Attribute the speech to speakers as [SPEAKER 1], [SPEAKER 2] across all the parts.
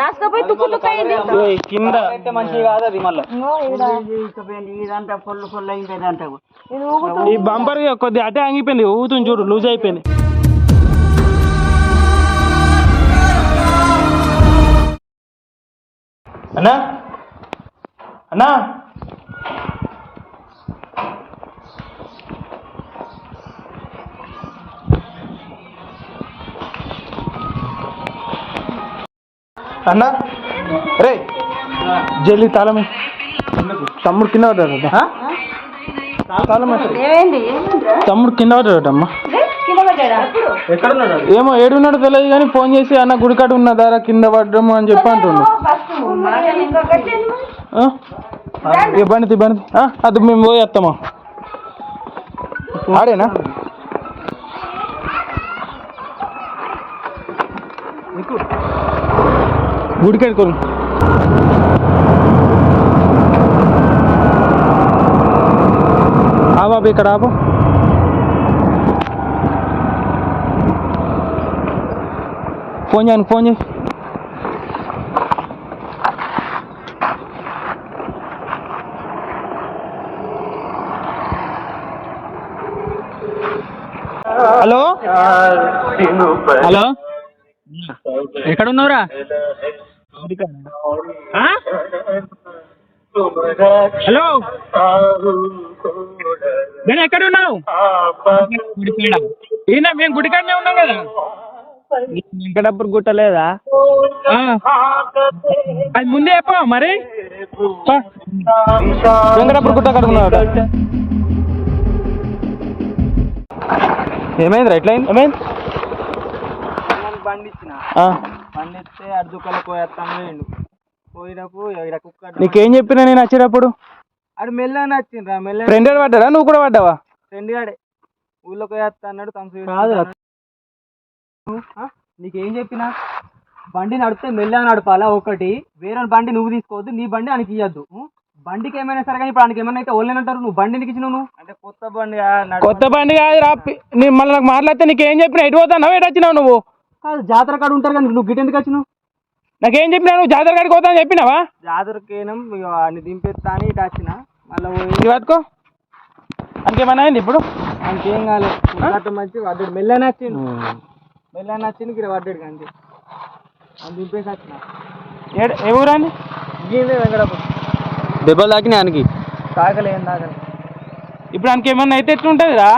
[SPEAKER 1] రాసుకపోయి
[SPEAKER 2] ఈ కింద.
[SPEAKER 3] అయితే మంచిది కాదు అది మళ్ళీ.
[SPEAKER 4] ఇదంతా ఫుల్ ఫుల్ అయింది ఇదంతా
[SPEAKER 1] ఇది ఊగుతుంది
[SPEAKER 2] ఈ బంపర్ కొద్దిగా అటే ఆగిపోయింది ఊగుతుంది చూడు లూజ్ అయిపోయింది. అన్నా? అన్నా? అన్నా? రే జల్లి తాళమే తమ్ముడు కింద పడ్డాడట. తాళం
[SPEAKER 1] ఏమైందిరా
[SPEAKER 2] తమ్ముడు కింద
[SPEAKER 1] పడ్డాడా?
[SPEAKER 3] ఎక్కడున్నాడు
[SPEAKER 2] ఏమో ఏడున్నాడో తెలియదు కానీ ఫోన్ చేసి అన్న గుడికాడు ఉన్నదారా కింద పడ్డము అని చెప్పి అంటుండు. తీ. ఆ, అది మేము పోయి వస్తామా? ఆడేనా? కొను ఆ బాబు ఇక్కడ ఆపు ఫోన్ చేయను ఫోన్ చేయి హలో హలో ఎక్కడ ఉన్నావురా? హలో? నేను ఎక్కడ ఉన్నావు ఈయన మేము గుడికాడనే ఉన్నాం కదా. వెంకటప్పుడు గుట్టలేదా? అది ముందే చెప్పా మరి. వెంకటప్పుడు గుట్ట కడుకున్నాడు ఏమైంది ఎట్లా అయింది ఏమైంది?
[SPEAKER 3] బండి ఇచ్చిన
[SPEAKER 2] ఆ,
[SPEAKER 3] బండి ఇస్తే అర్జుకలు పోయేస్తాను వేయండు పోయినప్పుడు ఇక్కడ కుక్క
[SPEAKER 2] నీకేం చెప్పినా నేను వచ్చేటప్పుడు?
[SPEAKER 3] మెల్లగా నచ్చిండ్రా మెల్ల
[SPEAKER 2] ఫ్రెండ్ పడ్డాడా నువ్వు కూడా పడ్డావా?
[SPEAKER 3] ఫ్రెండ్ గాడే. ఊళ్ళోకి పోయేస్తా అన్నాడు తమసు
[SPEAKER 2] కాదురా.
[SPEAKER 3] నీకేం చెప్పినా? బండి నడిపితే మెల్లగా నడపాలా? ఒకటి వేరే బండి నువ్వు తీసుకోవద్దు నీ బండి ఆయనకి ఇవ్వద్దు బండికి ఏమైనా సరే కానీ ఇప్పుడు ఆయనకి ఏమైనా అయితే ఓళ్ళేనంటారు నువ్వు బండి నీకు ఇచ్చినావు నువ్వు? అంటే కొత్త బండి
[SPEAKER 2] కొత్త బండి కాదు రా నీ మళ్ళీ నాకు మాట్లాడితే నీకేం చెప్పినా? ఎటు పోతావు ఎటు వచ్చినావు నువ్వు?
[SPEAKER 3] జాతర కాడ ఉంటారు కానీ నువ్వు గిట్ ఎందుకు వచ్చినావు?
[SPEAKER 2] నాకేం చెప్పినా నువ్వు జాతర కాడికి పోతావు చెప్పినావా?
[SPEAKER 3] జాతరకేనం ఆయన దింపేస్తా అని ఇటు వచ్చిన. మళ్ళీ
[SPEAKER 2] ఇది పట్టుకో. అంకేమన్నా అయింది ఇప్పుడు?
[SPEAKER 3] ఇంకేం కాలేదు మంచి పడ్డాడు. మెల్లగా నచ్చిండు. మెల్లగా నచ్చింది ఇక్కడ పడ్డాడు కానీ అని దింపేసి వచ్చిన.
[SPEAKER 2] ఏడ ఏ ఊరండి
[SPEAKER 3] ఇంకేందే వెంకటప్పుడు
[SPEAKER 2] దెబ్బలు తాకినాయి ఆయనకి.
[SPEAKER 3] తాగలే ఏం తాగలే
[SPEAKER 2] ఇప్పుడు ఆయనకి ఏమన్నా అయితే ఎట్లుంటుంది రా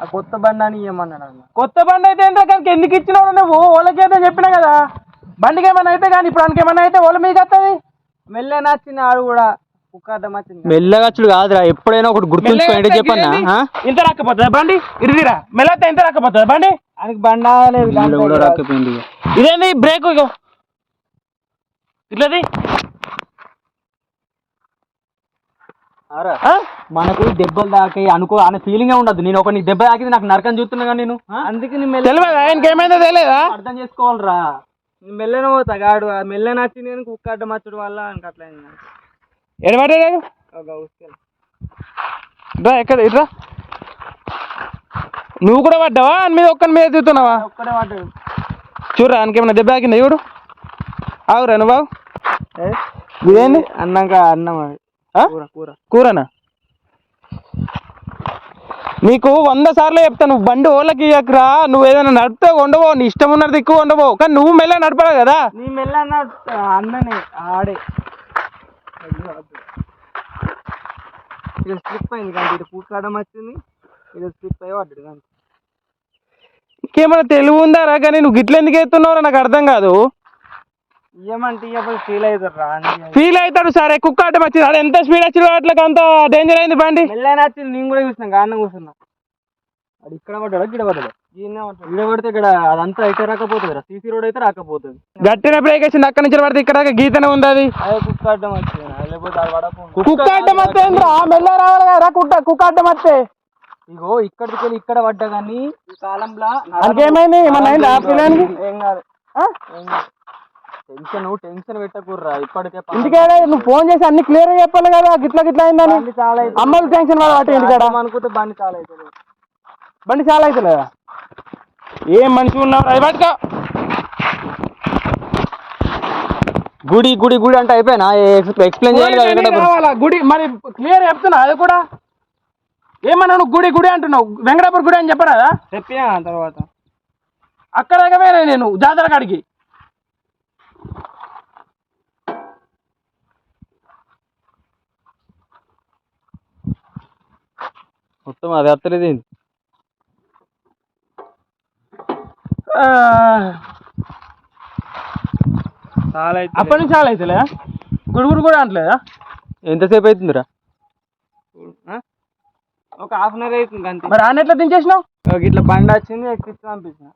[SPEAKER 3] ఆ కొత్త బండి అని ఇవ్వమన్నాడు అన్న?
[SPEAKER 2] కొత్త బండి అయితే ఎంత కానీ ఎందుకు ఇచ్చినావు నువ్వు? వాళ్ళకి అయితే చెప్పినా కదా? బండికి ఏమైనా అయితే కానీ ఇప్పుడు ఏమైనా అయితే వాళ్ళ మీకు వస్తుంది
[SPEAKER 3] మెల్లగా నచ్చింది ఆడు కూడా కుక్కడ్డం వచ్చింది.
[SPEAKER 5] మెల్లగచ్చుడు కాదురా ఎప్పుడైనా ఒకటి గుర్తుంచుకోండి చెప్పన్నా?
[SPEAKER 2] ఇంత రాకపోతుందా బండి? ఇరిదిరా మెల్లతే ఇంత రాకపోతుందా బండి?
[SPEAKER 3] ఆయనకి బండి
[SPEAKER 5] రాకపోయింది.
[SPEAKER 2] ఇదేంది? బ్రేక్ ఇగో. ఇట్లది
[SPEAKER 3] ఆరా
[SPEAKER 2] ఆ?
[SPEAKER 3] మనకు దెబ్బలు తాకాయి అనుకో అనే ఫీలింగే ఉండదు నేను ఒక నీకు దెబ్బ తాకింది నాకు నరకం చూస్తున్నా కానీ నేను అందుకే నేను మెల్ల
[SPEAKER 2] తెలియదా? ఆయనకి ఏమైందో తెలియదా?
[SPEAKER 3] అర్థం చేసుకోవాలిరా. నేను మెల్లన పోతా గాడు మెల్లన వచ్చింది కానీ కుక్క అడ్డం వచ్చడం వల్ల అట్లా
[SPEAKER 2] ఎడబడ్డాడు. రా ఎక్కడ? ఇట్రా నువ్వు కూడా పడ్డావా? అని మీద ఒక్కని మీద ఎత్తుతున్నావా
[SPEAKER 3] ఒక్కడే పడ్డాడు.
[SPEAKER 2] చూడరా ఆయనకి ఏమైనా దెబ్బ తాకిందా? చూడు ఆగురా నువ్వు? ఇదేంది?
[SPEAKER 3] అన్నాక అన్నం
[SPEAKER 2] కూరనా? నీకు వంద సార్లు చెప్తాను నువ్వు బండి ఓళ్ళకి ఇయ్యకురా. నువ్వు ఏదైనా నడిపితే ఉండవో నీ ఇష్టం ఉన్నది ఎక్కువ ఉండవో కానీ నువ్వు మెల్ల నడపరా కదా?
[SPEAKER 3] నీ మెల్లన అన్ననే ఆడే. ఇది స్లిప్ అయింది కానీ వచ్చింది. ఇది స్లిప్ అయ్యి పడ్డాడు కానీ.
[SPEAKER 2] ఇంకేమైనా తెలివి ఉందారా కానీ నువ్వు గిట్ల ఎందుకు నాకు అర్థం కాదు.
[SPEAKER 3] ఫీల్
[SPEAKER 2] అవుతాడు సరే కుక్క ఆటం వచ్చింది. అది ఎంత స్పీడ్ వచ్చిందో అట్లకి అంత డేంజర్ అయింది బండి.
[SPEAKER 3] మెల్లైన వచ్చింది నేను కూడా చూసినా గాన్న కూర్చున్నా. అది ఇక్కడ పడ్డాడు గిడ పడ్డాడు? ఈడ పడితే ఇక్కడ అదంతా అయితే రాకపోతుంది సీసీ రోడ్ అయితే రాకపోతుంది.
[SPEAKER 2] గట్టిన బ్రేక్ వేసింది అక్కడి నుంచి పడితే ఇక్కడ గీతనే ఉంది అది.
[SPEAKER 3] కుక్క అడ్డం వచ్చింది లేకపోతే
[SPEAKER 2] కుక్క అడ్డం వస్తే? మెల్ల రావాలి కదా కుక్క కుక్క అడ్డం వస్తే.
[SPEAKER 3] ఇగో ఇక్కడికి వెళ్ళి ఇక్కడ పడ్డా కానీ ఈ కాలంలో
[SPEAKER 2] అందుకేమైంది? ఏమన్నా అయిందా?
[SPEAKER 3] ఏం కాదు. టెన్షన్ టెన్షన్ పెట్టకూర్రా ఇప్పటికే
[SPEAKER 2] ఇంటికాడ నువ్వు ఫోన్ చేసి అన్ని క్లియర్ చెప్పాలి కదా గిట్ల గిట్ల అయిందని.
[SPEAKER 3] చాలా.
[SPEAKER 2] అమ్మలు టెన్షన్ పడ వాటి ఇంటికాడ.
[SPEAKER 3] అనుకుంటే బండి చాలా అవుతుంది
[SPEAKER 2] బండి చాలా అవుతలేదా ఏం మనిషి ఉన్నావు అది పట్టుకో
[SPEAKER 5] గుడి గుడి గుడి అంటే అయిపోయినా? ఎక్స్ప్లెయిన్ చేయాలి
[SPEAKER 2] గుడి మరి క్లియర్ చెప్తున్నా అది కూడా. ఏమన్నా నువ్వు గుడి గుడి అంటున్నావు? వెంకటాపురం గుడి అని చెప్పరాదా?
[SPEAKER 3] చెప్పినా తర్వాత.
[SPEAKER 2] అక్కడ దగ్గర నేను జాతర కాడికి.
[SPEAKER 5] మొత్తం అది అత్తలేదు
[SPEAKER 2] అప్పటి నుంచి చాలా అవుతలేదా గుడి గుడి కూడా అంటలేదా
[SPEAKER 5] ఎంతసేపు అవుతుందిరా
[SPEAKER 3] ఒక హాఫ్ అన్ అవర్ అవుతుంది అంతే.
[SPEAKER 2] మరి ఆయన ఎట్లా దించేసినావు?
[SPEAKER 3] ఇట్లా బండి వచ్చింది ఎక్కించి పంపించిన.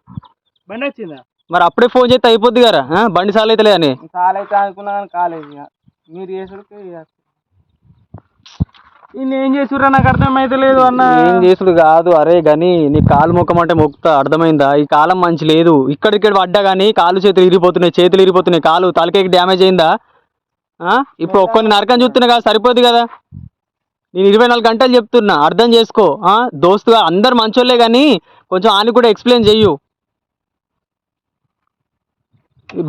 [SPEAKER 2] బండి వచ్చిందా?
[SPEAKER 5] మరి అప్పుడే ఫోన్ చేస్తే అయిపోద్ది కదా? బండి సాల్ అవుతలే అని.
[SPEAKER 3] చాలా అయితే అనుకున్నా కానీ కాలేదు ఇక. మీరు
[SPEAKER 2] ఈయన ఏం చేసురా నాకు అర్థమైతే లేదు అన్న.
[SPEAKER 5] ఏం చేసుడు కాదు. అరే గని నీ కాలు ముఖం అంటే మొక్కుతా అర్థమైందా? ఈ కాలం మంచి లేదు. ఇక్కడిక్కడ పడ్డా కానీ కాలు చేతులు ఇరిగిపోతున్నాయి చేతులు ఇరిగిపోతున్నాయి. కాలు తలకేకి డ్యామేజ్ అయిందా? ఇప్పుడు ఒక్కొని నరకం చూస్తున్నా కదా సరిపోదు కదా? నేను ఇరవై నాలుగు గంటలు చెప్తున్నా. అర్థం చేసుకో. దోస్తుగా అందరు మంచోళ్ళే కానీ కొంచెం ఆని కూడా ఎక్స్ప్లెయిన్ చెయ్యు.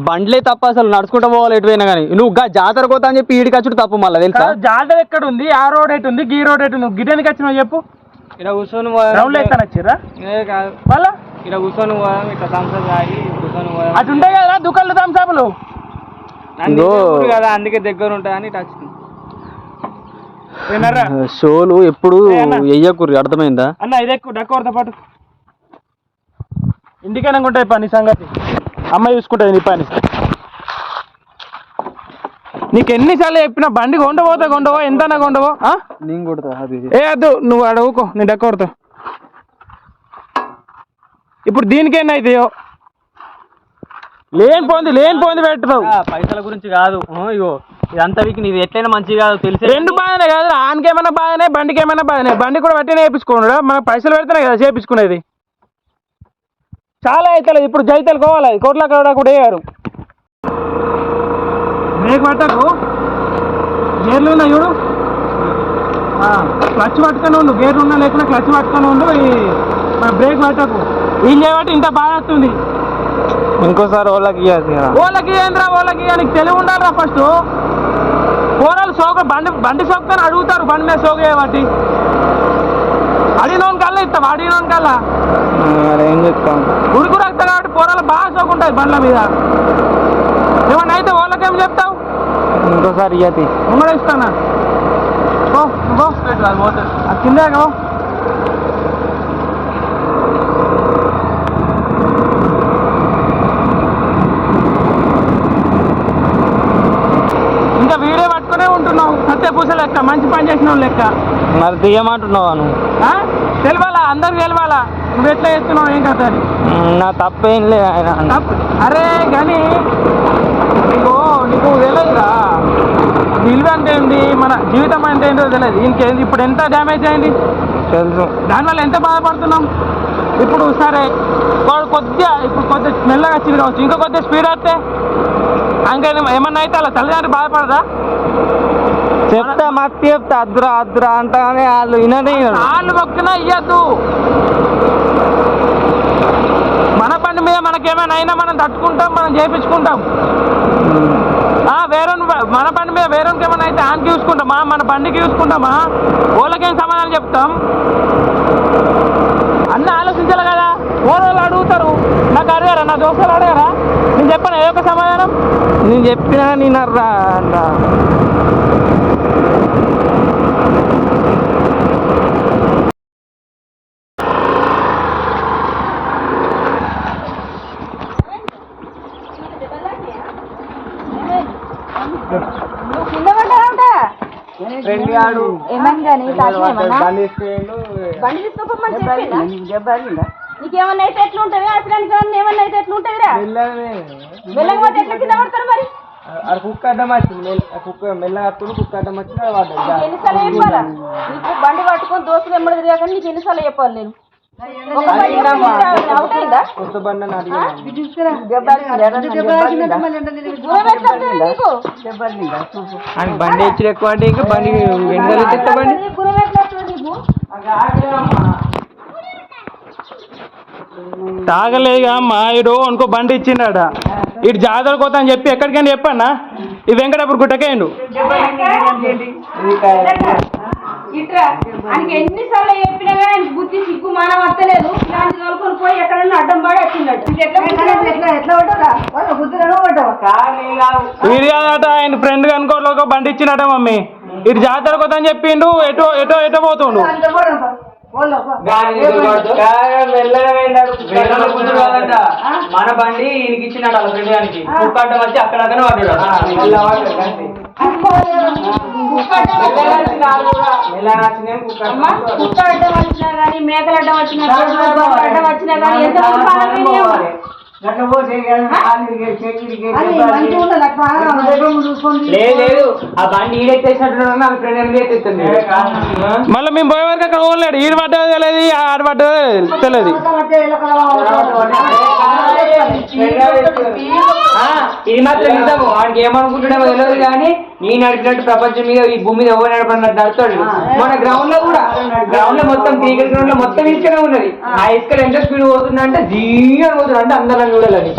[SPEAKER 5] బండ్లే తప్ప అసలు నడుచుకుంటూ పోవాలి ఎటువైనా కానీ. నువ్వు గా జాతర పోతా అని చెప్పి ఈడికి వచ్చుడు తప్పు మళ్ళీ తెలుసా?
[SPEAKER 2] జాతర ఎక్కడ ఉంది ఆ రోడ్ ఎటు ఉంది గీ రోడ్ ఎటు నువ్వు గిటెందుకు వచ్చినావు చెప్పు.
[SPEAKER 3] ఇక్కడ కూర్చొని
[SPEAKER 2] రౌండ్ ఎక్కడ వచ్చిర్రా?
[SPEAKER 3] ఏ కాదు.
[SPEAKER 2] మళ్ళా?
[SPEAKER 3] ఇక్కడ కూర్చొని పోదాం ఇట్లా సంవత్సరం తాగి కూర్చొని పోదాం.
[SPEAKER 2] అటు ఉంటాయి కదా దుకాళ్ళు థమ్సాపులు
[SPEAKER 3] కదా అందుకే దగ్గర ఉంటాయని ఇటు వచ్చింది
[SPEAKER 2] విన్నారా?
[SPEAKER 5] షోలు ఎప్పుడు? వెయ్యకుర్రి అర్థమైందా?
[SPEAKER 2] అన్న ఇది ఎక్కువ డక్కోరతో పాటు. ఇంటికైనా ఉంటాయి పని సంగతి. అమ్మ చూసుకుంటుంది నీ పని. నీకు ఎన్నిసార్లు చెప్పినా బండి కొండపోతా కొండవో ఎంతనా కొండవో?
[SPEAKER 5] నేను కొడతా
[SPEAKER 2] ఏ అద్దు నువ్వు అడవుకో నీ డక్కోరతో ఇప్పుడు దీనికేనా అవుతాయో? లేని పోంది లేని పోంది పెట్టుతావు
[SPEAKER 5] ఆ, పైసల గురించి కాదు. ఇగో ఇదంతా వీక్ నీది ఎట్లయినా మంచిగా కాదు తెలిసే
[SPEAKER 2] రెండు బాగానే కాదు ఆనకేమైనా బాగానే బండికి ఏమైనా బాగానే బండి కూడా బట్టి వేయించుకోండు మనకు పైసలు పెడితేనే కదా చేపించుకునేది. చాలా అవుతలేదు ఇప్పుడు జైతలు కోవాలి. కోట్ల కూడా కూడా వేయరు. బ్రేక్ పట్టకు గేర్లు ఉన్నాయి చూడు. క్లచ్ పట్టుకొని ఉండు. గేర్లు ఉన్నా లేకుండా క్లచ్ పట్టుకొని ఉండు. ఈ బ్రేక్ పట్టకు ఏం చేయబట్టి ఇంత బాగా వస్తుంది.
[SPEAKER 3] ఇంకోసారి వాళ్ళకి ఇవ్వాలి
[SPEAKER 2] ఏంద్రా ఓళ్ళకి నీకు తెలివి ఉండాలిరా ఫస్ట్ కూరలు సోక బండి బండి సోకుతాను అడుగుతారు. బండి మీద సోక బట్టి అడిగినోని కల్లా ఇస్తాం అడిగినోని కల్లా
[SPEAKER 3] ఏం చెప్తాం?
[SPEAKER 2] ఉడుకు రక్తం కాబట్టి కూరలు బాగా సోకుంటాయి బండ్ల మీద. ఏమన్నా అయితే వాళ్ళకేం చెప్తావు?
[SPEAKER 3] ఇంకోసారి
[SPEAKER 2] నేను కూడా ఇస్తానా? కిందే పో. ఇంకా వీడియో పట్టుకునే ఉంటున్నావు. సత్య పూస లెక్క మంచి పని చేసిన లెక్క.
[SPEAKER 3] మరి తీయమంటున్నావా నువ్వు?
[SPEAKER 2] తెలవాలా? అందరికి తెలవాలా? నువ్వు ఎట్లా చేస్తున్నావు? ఏం
[SPEAKER 3] నా తప్పేం లేదు ఆయన.
[SPEAKER 2] అరే కానీ నీకు నీకు తెలియదురా విలువ అంటే ఏంటి మన జీవితం అంటే ఏంటో తెలియదు ఇంకేంది ఇప్పుడు ఎంత డ్యామేజ్ అయింది?
[SPEAKER 3] తెలుసు.
[SPEAKER 2] దానివల్ల ఎంత బాధపడుతున్నాం? ఇప్పుడు సరే వాడు కొద్దిగా ఇప్పుడు కొద్దిగా మెల్లగా వచ్చింది కావచ్చు. ఇంకా కొద్దిగా స్పీడ్ వస్తే ఇంకా ఏమన్నా అయితే అలా తల్లిదండ్రులు బాధపడదా
[SPEAKER 3] చెప్తా మస్తు చెప్తా. అద్దురా అద్దురా అంటానే వాళ్ళు విననే వినరు.
[SPEAKER 2] కాళ్ళు మొక్కినా ఇయ్యద్దు. మన బండి మీద మనకేమైనా అయినా మనం తట్టుకుంటాం మనం చేపించుకుంటాం. వేరే మన బండి మీద వేరేకి ఏమైనా అయితే ఆన్కి చూసుకుంటామా మన బండికి చూసుకుంటామా? వాళ్ళకేం సమాధానం చెప్తాం? అన్నీ ఆలోచించాలి కదా. ఓడోళ్ళు అడుగుతారు. నాకు అడిగారా? నా దోస్తులు అడిగారా? నేను చెప్పాను? ఏ ఒక్క సమాధానం?
[SPEAKER 3] నేను చెప్పినా నేను రా రా
[SPEAKER 1] నువ్వు కింద పడ్డావుట
[SPEAKER 3] ఫ్రెండ్ ఆడు
[SPEAKER 1] ఏమని కానీ తాకినా ఏమన్నా
[SPEAKER 3] బండి తీసుకెళ్ళు
[SPEAKER 1] బండి తీసుకోమని చెప్పిందా నీకేమన్నా అయితే ఎట్లుంటది? అసలు ఏమన్నా అయితే ఎట్లుంటదిరా?
[SPEAKER 3] మెల్లగానే
[SPEAKER 1] వెళ్ళకపోతే ఎట్లా కింద పడతారు మరి?
[SPEAKER 3] అది కుక్క అడ్డం వచ్చింది కుక్క మెల్లగా కుక్క అడ్డం వచ్చింది అది
[SPEAKER 1] నీకు ఎన్నిసార్లు చెప్పాలా నీకు బండి పట్టుకొని దోస్తులు ఎమ్మడి తిరిగాక నీకు ఎన్నిసార్లు చెప్పాలి నేను ఒక బండి అవుట్ అయిందా
[SPEAKER 3] కొత్త బండి అని అడిగాను బండి ఇచ్చి ఎక్కువ అంటే ఇంకా బండి వెనుకలు తిట్ట బండి.
[SPEAKER 1] మా ఎట్లా వస్తుంది
[SPEAKER 2] ఇడు బండి ఇచ్చిండట ఇటు జాతర కోత అని చెప్పి ఎక్కడికైనా చెప్పన్నా? ఈ వెంకటాపురం గుట్టకేయండు
[SPEAKER 1] ఇట్రా ఆయనకి ఎన్నిసార్లు చెప్పినా కానీ ఆయనకి బుద్ధి సిగ్గు మానం వస్తలేదు. ఇలాంటి తోలుకొని పోయి ఎక్కడన్నా అడ్డం పాడి వచ్చిందట ఎట్లా ఎట్లా ఎట్లా పడ్డా బుద్ధిలో పడ్డావా
[SPEAKER 2] ఇది కాదట ఆయన ఫ్రెండ్ కనుకోలో బండి ఇచ్చినట మమ్మీ. ఇటు జాతర కొత్త అని చెప్పిండు ఎటో ఎటో ఎటో పోతుండు?
[SPEAKER 3] మన బండి ఈయనకి ఇచ్చినాడు వాళ్ళ ఫ్రెండ్ గానికి కుక్కడ్డ వచ్చి అక్కడక్కడ పడ్డాడు
[SPEAKER 1] అమ్మా కుక్క అడ్డం వచ్చినా కానీ మేకలు అడ్డం వచ్చినా గొర్రెలు అడ్డం వచ్చినా కానీ ఎంత
[SPEAKER 3] లేదు లేదు ఆ బండి ఈడెత్తేసినట్టు వాళ్ళ ఫ్రెండ్ ఎందుకు ఎత్తేస్తుంది
[SPEAKER 2] మళ్ళీ మేము పోయే వరకు అక్కడ ఓన్లేడు ఈడు పడ్డది తెలియదు ఆడ పడ్డది తెలియదు
[SPEAKER 3] ఇది మాత్రం నిజము. వాడికి ఏమనుకుంటున్నామో తెలియదు కానీ నేను నడిపినట్టు ప్రపంచం మీద ఈ భూమి మీద ఎవరు నడపడినట్టు నడుతాడు మన గ్రౌండ్లో కూడా. గ్రౌండ్లో మొత్తం క్రికెట్ గ్రౌండ్లో మొత్తం ఇసుకనే ఉన్నది. ఆ. ఇసుకలు ఎంత స్పీడ్ పోతుందంటే జీగా పోతుంది అంటే అందరం చూడాలని.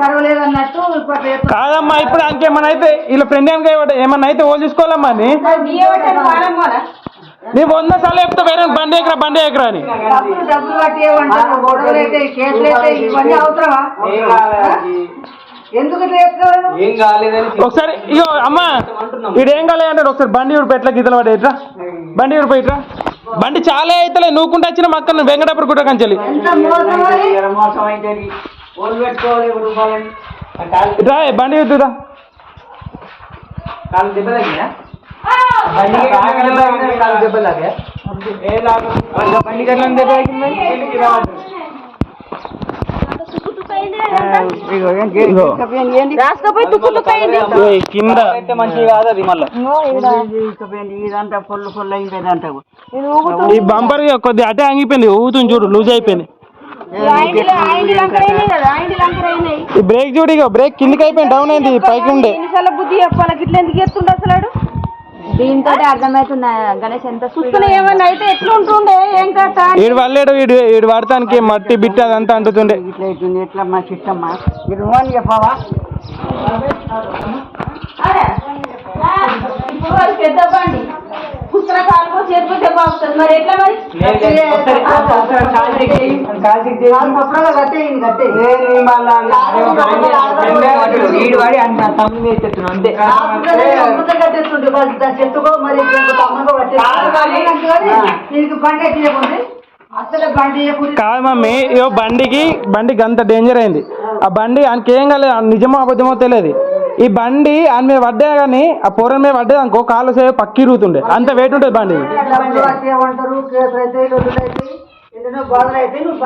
[SPEAKER 1] పర్వాలేదు అన్నట్టు
[SPEAKER 2] కాదమ్మా ఇప్పుడు అంకేమన్నా అయితే వీళ్ళ ఫ్రెండ్ కనుక ఏమన్నా అయితే ఓళ్ళు చూసుకోవాలమ్మా నీ వంద సార్లు చెప్తా వేరే బండి ఎకరా బండి ఎకరా అని. ఒకసారి ఇగో అమ్మా వీడు ఏం కాలేదు అంటాడు? ఒకసారి బండి ఊరు పెట్ల గీతలు పడే ఇట్రా బండి ఊరు పోయిట్రా బండి చాలా అయితలే నువ్వుకుంటా వచ్చిన మక్కన వెంకటాపురం గుట్ట కంచెలి.
[SPEAKER 1] ఎంత మోసం అది?
[SPEAKER 4] మోసం అయితే ఓళ్ళు పెట్టుకోవాలి రూపాయలని.
[SPEAKER 2] ఇట్రా ఏ బండి ఊరురా కింద
[SPEAKER 3] అయితే మంచిది కాదు అది మళ్ళీ
[SPEAKER 4] ఇదంతా ఫుల్ ఫుల్ అయిందంట
[SPEAKER 2] ఈ బంపర్ కొద్ది అటే ఆగిపోయింది ఊతుంది చూడు లూజ్ అయిపోయింది బ్రేక్ చూడు ఇక బ్రేక్ కిందికి అయిపోయింది డౌన్ అయింది పైకి ఉండే
[SPEAKER 1] బుద్ధి చెప్పాలి ఇట్లా ఎందుకు ఎత్తుండే అసలు ఆడు?
[SPEAKER 6] దీంతో అర్థమవుతున్నా గణేష్? ఎంత
[SPEAKER 1] చూసుకుని ఏమన్నా అయితే ఎట్లా ఉంటుండే ఏం కథ?
[SPEAKER 2] ఈడు వల్లేడు ఈడు ఈడు వాడటానికి మట్టి బిట్టి అదంతా అంటుతుండే.
[SPEAKER 4] ఇట్లా మా చిట్టమ్మా? మీరు చెప్పావా?
[SPEAKER 1] అరే, ఆ, ఇప్పుడు అది పెద్ద బండి మరి ఎట్లా మరి?
[SPEAKER 2] కాదు మమ్మీ బండికి బండికి అంత డేంజర్ అయింది. ఆ బండి ఆయనకి ఏం కాలేదు ఆ నిజమో అబద్ధమో తెలియదు. ఈ బండి ఆయన మీద పడ్డా కానీ ఆ పూరం మీద పడ్డది అనుకో కాళ్ళు సేవ పక్కి ఇరుగుతుండే అంత వెయిట్ ఉంటుంది బండి.
[SPEAKER 1] ఏదైనా గోడలు అయితే నువ్వు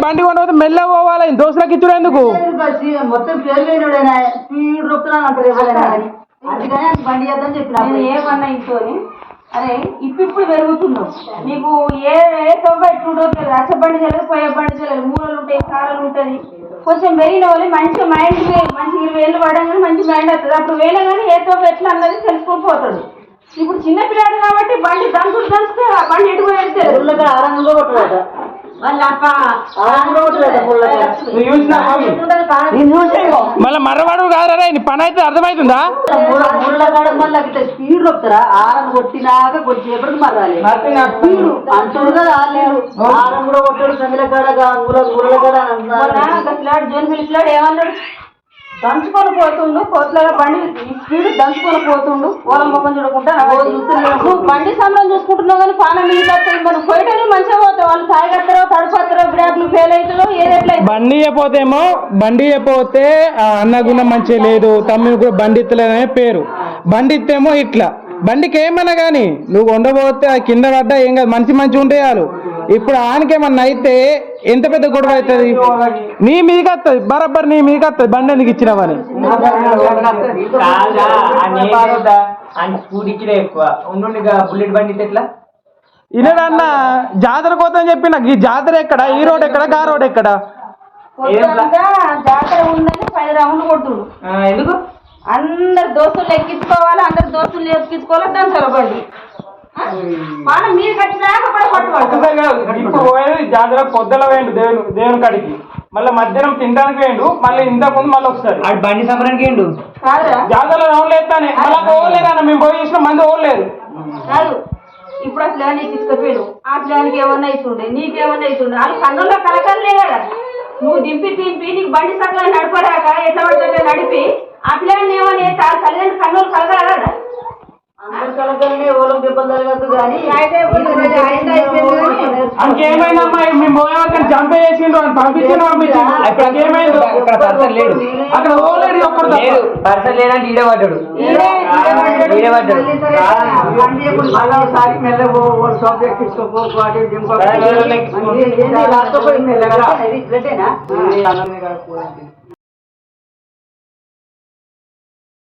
[SPEAKER 1] బండి
[SPEAKER 2] కొండవద్దు మెల్ల పోవాలి. దోశలకు ఇచ్చుడు ఎందుకు?
[SPEAKER 1] మొత్తం పేరు స్పీడ్ రొప్పుతున్నాను అంటారు అందుకని బండి చేద్దాం చెప్పిన. ఏమన్నా ఇంతోని అరే ఇప్పుడు పెరుగుతున్నావు నీకు ఏ ఏ తొంభై ఎట్లుంటుందో రచ్చబండి అచ్చ పోయబండి తెలియదు మూలలు ఉంటాయి సారలు ఉంటుంది కొంచెం పెరిగిన వాళ్ళు మంచి మైండ్ మంచి ఇరవై ఏళ్ళు పడంగానే మంచి మైండ్ అవుతుంది. అప్పుడు వేయలే కానీ ఏ తొంభై ఎట్లా అన్నది తెలుసుకొని పోతుంది. ఇప్పుడు చిన్నపిల్లాడు కాబట్టి బండి దంచుడు దంచితే ఆ బండి ఎటుకొని వెళ్తే ఆరంగంలో కొట్టలేదు
[SPEAKER 2] మళ్ళీ మర్రవాడు కాదరా నీ పని అయితే అర్థమవుతుందా
[SPEAKER 1] స్పీడ్ వస్తారా ఆరం కొట్టినాక కొద్దిసేపటికి మర్రాలి స్పీడ్ అంటాడు కదా ఆరం కూడా కొట్టాడు సంగిల కాడ గుర్రల ఏమన్నాడు దంచుకొని పోతుండు కోట్లగా బండి స్పీడ్ దంచుకొని పోతుండు ఓల ముఖం చూడకుండా నువ్వు బండి సమరం చూసుకుంటున్నావు కానీ పానం మీద మనం పోయేటప్పుడు మంచిగా పోతావు వాళ్ళు తాగెత్తారో తడిపోతారో బ్రేక్లు ఫెయిల్ అవుతారో ఏదెట్లా
[SPEAKER 2] బండి చెప్పపోతేమో బండి చెప్పపోతే ఆ అన్న గుణం మంచిగా లేదు తమ్ముడు కూడా బండి ఇత్తలేదనే పేరు. బండి ఇస్తేమో ఇట్లా. బండికి ఏమన్నా కానీ నువ్వు ఉండబోతే ఆ కింద పడ్డా ఏం కాదు. మంచి మంచి ఉంటే చాలు. ఇప్పుడు ఆనకేమన్నా అయితే ఎంత పెద్ద గొడవ అవుతుంది? నీ మీదకి వస్తుంది. బరబ్బర్ నీ మీదకి వస్తుంది. బండి ఎందుకు ఇచ్చినావని?
[SPEAKER 3] బుల్లెట్ బండి ఎట్లా?
[SPEAKER 2] ఇలాడన్న జాతర కోతం చెప్పి నాకు ఈ జాతర ఎక్కడ? ఈ రోడ్ ఎక్కడ? గా రోడ్ ఎక్కడ?
[SPEAKER 1] పొద్దునంతా జాతర ఉందని పది రౌండ్లు కొడుతుడు.
[SPEAKER 3] ఆ, ఎందుకు?
[SPEAKER 1] అందరు దోస్తులు ఎక్కించుకోవాలి అందరు దోస్తులు ఎక్కించుకోవాలి దాని సొరబండి
[SPEAKER 2] ఇప్పుడు పోయేది జాతర పొద్దుల వేయండు దేవుని దేవుని కాడికి. మళ్ళీ మధ్యాహ్నం తినడానికి వేయండు మళ్ళీ ఇంతకు ముందు మళ్ళీ వస్తారు
[SPEAKER 3] ఆడు బండి సంబరానికి
[SPEAKER 1] కాదురా.
[SPEAKER 2] జాతరలో రౌండ్లు ఎత్తానే మళ్ళీ ఓవలేదు అన్న. మేము పోయి చూసిన మంది ఓవలేదు
[SPEAKER 1] కాదు. ఇప్పుడు ఆ ప్లాన్ తీసుకుపోయాడు ఆ ప్లాన్కి ఏమన్నా అవుతుండే నీకేమన్నా అవుతుండే వాళ్ళు కన్నుల్లో కలకలలే కదా. నువ్వు దింపి దింపి నీకు బండి సగం నడపరాక ఎట్లా పడుతుంటే నడిపి ఆ ప్లాన్ ఏమని తల్లిదండ్రులు కన్నులు కలగరా కదా
[SPEAKER 4] అందరి కలకలనే ఓలకు దెబ్బలు తగలదు కానీ
[SPEAKER 2] అంకేమైనా అమ్మాయి మేము పోయాక చంపేసిండు అని పంపించిండు పంపించిండు
[SPEAKER 3] అక్కడ
[SPEAKER 2] ఏమైందో
[SPEAKER 3] అక్కడ పర్సన్ లేడు
[SPEAKER 2] అక్కడ ఓవలేదు ఒక్కడు.
[SPEAKER 3] లేదు పర్సన్ లేదంటే ఈడే పడ్డాడు ఈడే పడ్డాడు
[SPEAKER 4] మళ్ళా ఒకసారి మెల్లగో సోప్ ఎక్కించుకోపో వాటి దింపో మెల్లగా